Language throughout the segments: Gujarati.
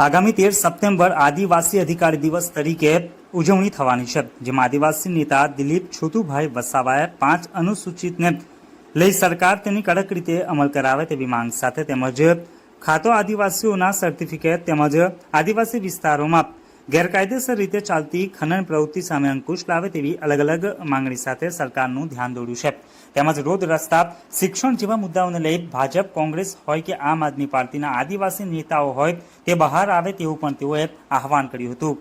આગામી તેર સપ્ટેમ્બર આદિવાસી અધિકારી દિવસ તરીકે ઉજવણી થવાની છે, જેમાં આદિવાસી નેતા દિલીપ છોટુભાઈ વસાવાએ પાંચ અનુસૂચિતને લઈ સરકાર તેની કડક રીતે અમલ કરાવે તેવી માંગ સાથે તેમજ ખાતો આદિવાસીઓના સર્ટિફિકેટ તેમજ આદિવાસી વિસ્તારોમાં ગેરકાયદેસર રીતે ચાલતી ખનન પ્રવૃત્તિ સામે અંકુશ લાવે તેવી અલગ અલગ માંગણી સાથે સરકારનું ધ્યાન દોર્યું છે. તેમજ રોડ રસ્તા, શિક્ષણ જેવા મુદ્દાઓને લઈ ભાજપ, કોંગ્રેસ હોય કે આમ આદમી પાર્ટીના આદિવાસી નેતાઓ હોય, તે બહાર આવે તેવું પણ તેઓએ આહવાન કર્યું હતું.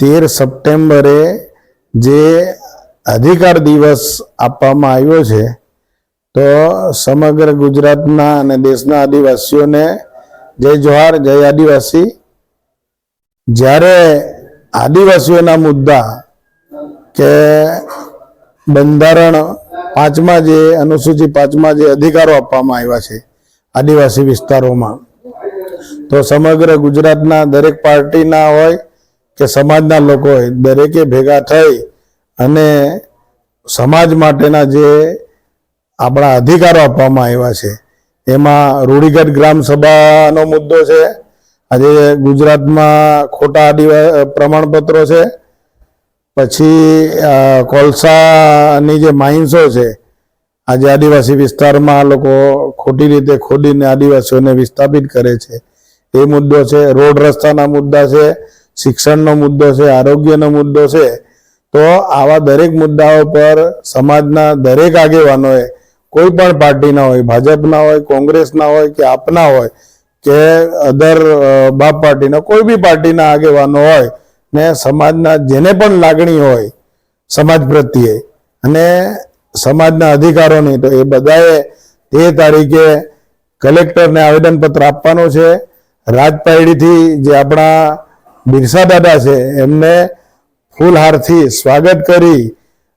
તેર સપ્ટેમ્બરે જે અધિકાર દિવસ આપવામાં આવ્યો છે, તો સમગ્ર ગુજરાતના અને દેશના આદિવાસીઓને જય જોહાર, જય આદિવાસી. જ્યારે આદિવાસીઓના મુદ્દા કે બંધારણ પાંચમા જે અનુસૂચિ પાંચમા જે અધિકારો આપવામાં આવ્યા છે આદિવાસી વિસ્તારોમાં, તો સમગ્ર ગુજરાતના દરેક પાર્ટીના હોય કે સમાજના લોકો હોય, દરેકે ભેગા થઈ અને સમાજ માટેના જે આપણા અધિકારો આપવામાં આવ્યા છે એમાં રૂઢિગત ગ્રામ સભાનો મુદ્દો છે. આજે ગુજરાતમાં ખોટા આદિવા પ્રમાણપત્રો છે. પછી કોલસાની જે માઇન્સો છે, આજે આદિવાસી વિસ્તારમાં લોકો ખોટી રીતે ખોદીને આદિવાસીઓને વિસ્થાપિત કરે છે. એ મુદ્દો છે. રોડ રસ્તાના મુદ્દા છે. શિક્ષણનો મુદ્દો છે. આરોગ્યનો મુદ્દો છે. તો આવા દરેક મુદ્દાઓ પર સમાજના દરેક આગેવાનોએ કોઈ પણ પાર્ટીના હોય ભાજપના હોય કોંગ્રેસના હોય કે આપના હોય, કે અધર બાપ પાર્ટીના કોઈ બી પાર્ટીના આગેવાનો હોય ને સમાજના જેને પણ લાગણી હોય, સમાજ પ્રત્યે અને સમાજના અધિકારોની, તો એ બધાએ તે તારીખે કલેક્ટરને આવેદનપત્ર આપવાનું છે. રાજપાયડીથી જે આપણા બિરસા દાદા છે, એમને ફૂલહારથી સ્વાગત કરી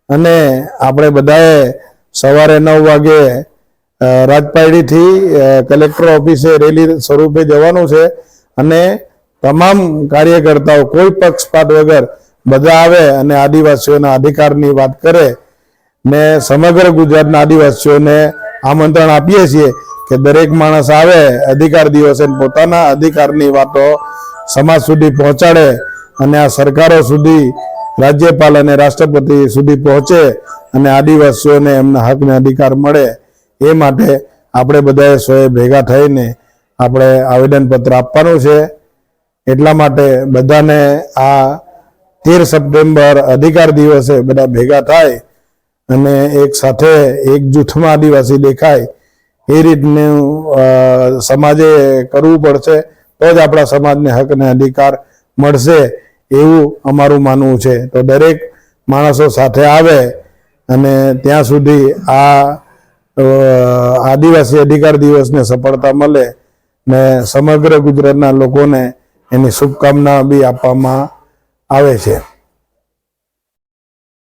અને આપણે બધાએ સવારે નવ વાગે અ, કલેક્ટર ઓફિસે રેલી સ્વરૂપે જવાનું છે અને તમામ કાર્યકર્તાઓ કોઈ પક્ષપાત વગર બધા આવે અને આદિવાસીઓના અધિકારની વાત કરે ને સમગ્ર ગુજરાતના આદિવાસીઓને આમંત્રણ આપીએ છીએ કે દરેક માણસ આવે અધિકાર દિવસે પોતાના અધિકારની વાતો સમાજ સુધી પહોંચાડે અને આ સરકારો સુધી રાજ્યપાલ અને રાષ્ટ્રપતિ સુધી પહોંચે અને આદિવાસીઓને એમના હકને અધિકાર મળે એ માટે આપણે બધાએ સોએ ભેગા થઈને આપણે આવેદનપત્ર આપવાનું છે. એટલા માટે બધાને આ તેર સપ્ટેમ્બર અધિકાર દિવસે બધા ભેગા થાય અને એક સાથે એક જૂથમાં આદિવાસી દેખાય એ રીતનું સમાજે કરવું પડશે તો જ આપણા સમાજને હક અને અધિકાર મળશે. એવું અમારું માનવું છે. તો દરેક માણસો સાથે આવે અને ત્યાં સુધી આ આદિવાસી અધિકાર દિવસને સફળતા મળે ને સમગ્ર ગુજરાતના લોકોને એની શુભકામના બી આપવામાં આવે છે.